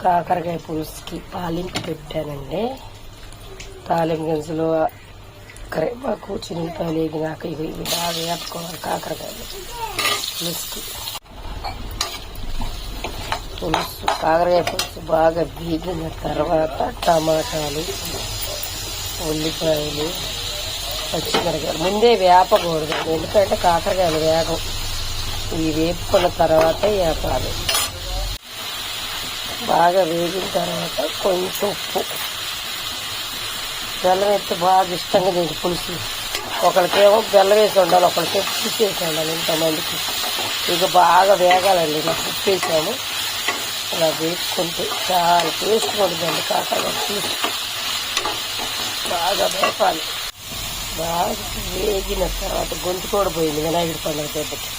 కాకరకాయ పులుసుకి తాలింపు పెట్టానండి. తాలింపు గింజలు కరివేపాకు చిన్నపాయలు వేగినాక ఇవి ఇవి బాగా వేపుకోవాలి కాకరకాయలు. పులుసుకి. పులుసు కాకరకాయ పులుసు బాగా వేగిన తర్వాత టమాటాలు ఉల్లిపాయలు పచ్చిమిరకాయలు ముందే వేపకూడదు ఎందుకంటే కాకరకాయలు వేగం. ఇవి వేపుకున్న తర్వాత వేపాలి. బాగా వేగిన తర్వాత కొంచెం ఉప్పు. బెల్లం వేస్తే బాగా ఇష్టంగా దీనికి పులుసు. ఒకరికేమో బెల్లం వేసి ఉండాలి ఒకరికి పులుసు వేసి ఉండాలి ఇంతమందికి. ఇక బాగా వేగాలండి నాకు ఉప్పు వేసాము అలా వేసుకుంటే చాలా టేస్ట్ ఉంటుందండి కాకరకాయ పులుసు. బాగా వేపాలి. బాగా వేగిన తర్వాత గొంతు కూడా పోయింది వినాయకుడి పండుగ చేపట్టి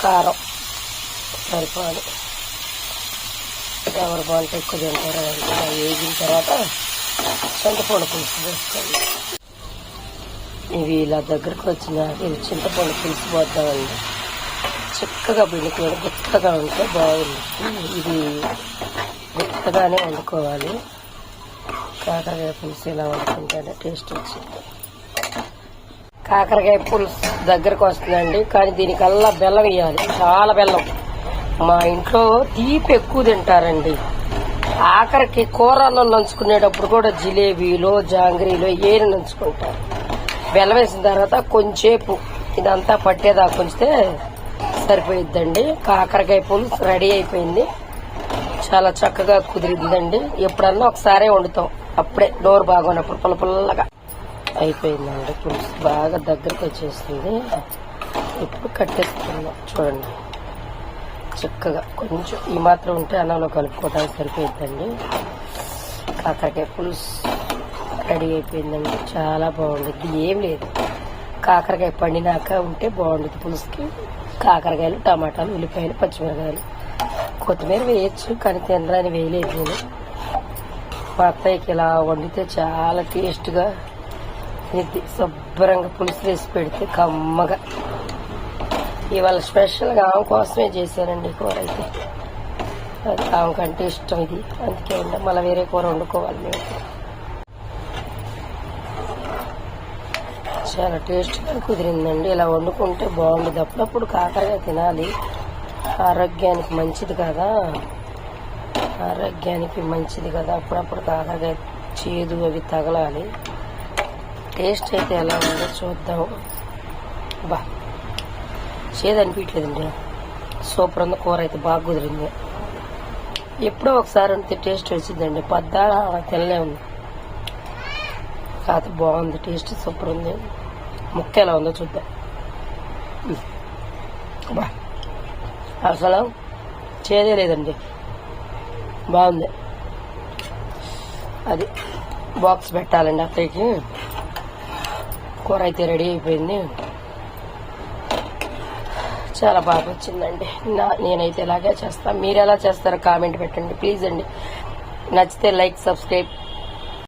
కారం సరిపోవాలి. ఎవరు బాగుంటే ఎక్కువ తింటారు అంటే వేగిన తర్వాత చింతపండు పులుసు వేసుకోండి ఇవి ఇలా దగ్గరకు వచ్చిన ఇవి చింతపండు పులుసు పోద్దామండి. చిక్కగా పిండుకోవాలి గుత్తగా ఉంటే బాగుంది. ఇది గుత్తగానే వండుకోవాలి. కాకరకాయ పులుసు ఇలా వండుకుంటేనే టేస్ట్ వచ్చింది. కాకరకాయ పులుసు దగ్గరకు వస్తుందండి కానీ దీనికల్లా బెల్లం వేయాలి. చాలా బెల్లం. మా ఇంట్లో తీపి ఎక్కువ తింటారండి. ఆఖరికి కూరల్లో నంచుకునేటప్పుడు కూడా జిలేబీలో జాంగ్రీలో ఏరి నంచుకుంటారు. బెల్లం వేసిన తర్వాత కొంచెంసేపు ఇదంతా పట్టేదాకా ఉంచితే సరిపోయిద్దండి. కాకరకాయ పులుసు రెడీ అయిపోయింది. చాలా చక్కగా కుదిరిద్దండి. ఎప్పుడన్నా ఒకసారే వండుతాం. అప్పుడే డోర్ బాగున్నప్పుడు పుల్ల పుల్లగా అయిపోయిందండి. పులుసు బాగా దగ్గరకు వచ్చేస్తుంది. ఇప్పుడు కట్టేస్తున్నాం చూడండి. చక్కగా కొంచెం ఈ మాత్రం ఉంటే అన్నంలో కలుపుకోవడానికి సరిపోయిందండి కాకరకాయ పులుసు రెడీ అయిపోయిందండి. చాలా బాగుంటుంది ఏం లేదు. కాకరకాయ పండినాక ఉంటే బాగుంటుంది పులుసుకి. కాకరకాయలు టమాటాలు ఉల్లిపాయలు పచ్చిమిరకాయలు. కొత్తిమీర వేయచ్చు కానీ తినరాని వేయలేదు నేను. మా అత్తయ్యకి ఇలా వండితే చాలా టేస్ట్గా ఇది శుభ్రంగా పులుసు వేసి పెడితే కమ్మగా. ఇవాళ స్పెషల్గా ఆమె కోసమే చేశానండి కూర అయితే. అది ఆమె కంటే ఇష్టం ఇది. అందుకే ఉండ మళ్ళీ వేరే కూర వండుకోవాలి మేము. చాలా టేస్ట్గా కుదిరిందండి. ఇలా వండుకుంటే బాగుండదు. అప్పుడప్పుడు కాకరగా తినాలి. ఆరోగ్యానికి మంచిది కదా. ఆరోగ్యానికి మంచిది కదా. అప్పుడప్పుడు కాకరకాయ చేదు అవి తగలాలి. టేస్ట్ అయితే ఎలా ఉందో చూద్దాం. బా. చేదు అనిపించలేదండి సూపర్ ఉంది కూర అయితే బాగా కుదిరింది. ఎప్పుడో ఒకసారి అంతే టేస్ట్ వచ్చిందండి. పద్దా తెల్లే ఉంది. బాగుంది టేస్ట్ సూపర్ ఉంది. ముక్క ఎలా ఉందో చూద్దాం. బా. అసలు చేదే లేదండి. బాగుంది. అది బాక్స్ పెట్టాలండి అత్తయ్యకి కూర అయితే రెడీ అయిపోయింది. చాలా బాగా వచ్చిందండి. నా నేనైతే ఇలాగే చేస్తాను మీరు ఎలా చేస్తారో కామెంట్ పెట్టండి. ప్లీజ్ అండి. నచ్చితే లైక్ సబ్స్క్రైబ్.